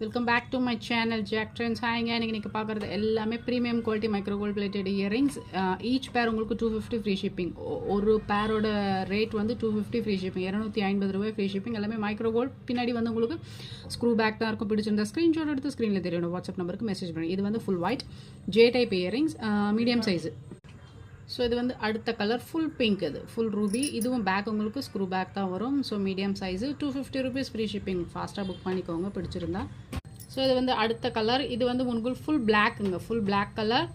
Welcome back to my channel Jack trends ஹாய்ங்க இன்றைக்கி நீங்கள் பார்க்குறது எல்லாமே premium quality micro gold plated earrings each pair உங்களுக்கு டூ ஃபிஃப்டி ஃப்ரீ ஷிப்பிங் ஒரு பேரோட ரேட் வந்து டூ ஃபிஃப்டி ஃப்ரீ ஷிப்பிங் இரநூத்தி ஐம்பது ரூபாய் ஃப்ரீ ஷிப்பிங் எல்லாமே மைக்ரோ கோல்ட் பின்னாடி வந்து உங்களுக்கு ஸ்க்ரூ பேக் தான் இருக்கும். பிடிச்சிருந்தா ஸ்க்ரீன்ஷாட் எடுத்து ஸ்க்ரீனில் தெரியணும் வாட்ஸ்அப் நம்பருக்கு மெசேஜ் பண்ணி. இது வந்து full white J type earrings medium size so இது வந்து அடுத்த கலர் ஃபுல் பிங்க் இது. ஃபுல் ரூபி இதுவும் பேக் உங்களுக்கு ஸ்க்ரூ பேக் தான் வரும். So medium size two fifty rupees free shipping ஃபாஸ்ட்டாக புக் பண்ணிக்கோங்க. பிடிச்சிருந்தா. ஸோ இது வந்து அடுத்த கலர் இது வந்து உங்களுக்கு ஃபுல் பிளாக்குங்க ஃபுல் பிளாக் கலர்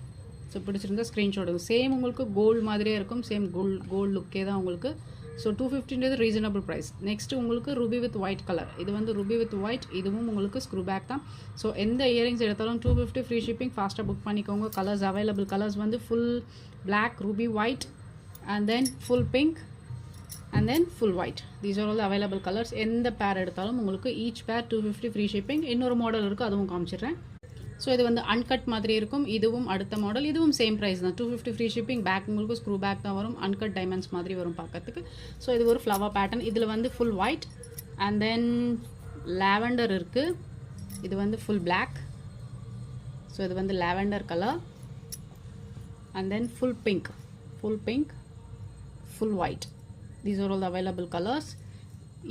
ஸோ பிடிச்சிருந்தா ஸ்க்ரீன்ஷாட் சேம் உங்களுக்கு கோல்டு மாதிரியே இருக்கும். சேம் கோல்ட் கோல்டு லுக்கே தான் உங்களுக்கு ஸோ டூ ஃபிஃப்டின்றது ரீசனபிள் ப்ரைஸ் நெக்ஸ்ட் உங்களுக்கு ரூபி வித் ஒயிட் கலர் இது வந்து ரூபி வித் ஒயிட் இதுவும் உங்களுக்கு ஸ்க்ரூ பேக் தான். ஸோ எந்த இயரிங்ஸ் எடுத்தாலும் டூ ஃபிஃப்டி ஃப்ரீ ஷிப்பிங் ஃபாஸ்ட்டாக புக் பண்ணிக்கோங்க. கலர்ஸ் அவைலபிள் கலர்ஸ் வந்து full black ruby white and then full pink and then full white these are all available colours எந்த pair எடுத்தாலும் உங்களுக்கு each pair two fifty free shipping இன்னொரு model இருக்குது அதுவும் காமிச்சிடுறேன். ஸோ இது வந்து அன்கட் மாதிரி இருக்கும். இதுவும் அடுத்த மாடல் இதுவும் சேம் ப்ரைஸ் தான். Two fifty free shipping back உங்களுக்கு ஸ்க்ரூ பேக் தான் வரும். அன்கட் டைமண்ட்ஸ் மாதிரி வரும் பார்க்கறதுக்கு. ஸோ இது ஒரு ஃப்ளவர் பேட்டர்ன் இதில் வந்து full white and then lavender இருக்குது இது வந்து ஃபுல் பிளாக் ஸோ இது வந்து lavender colour and then full pink full pink full white these are all available colours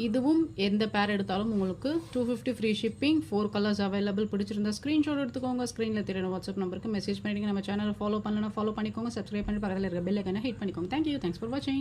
இதுவும் எந்த பேர் எடுத்தாலும் உங்களுக்கு two fifty free shipping four colours available பிடிச்சிருந்தா ஸ்க்ரீன்ஷாட் எடுத்துக்கோங்க. ஸ்க்ரீனில் தெரியணும் வாட்ஸ்அப் நம்பருக்கு மெசேஜ் பண்ணிவிடுங்க நம்ம சேனலை ஃபாலோ பண்ணலாம் ஃபாலோ பண்ணிக்கோங்க. சப்ஸ்கிரைப் பண்ணி பக்கத்தில் இருக்க பெல் ஐக்கனை ஹிட் பண்ணிக்கோங்க. தேங்க்யூ தேங்க்ஸ் ஃபார் வாட்சிங்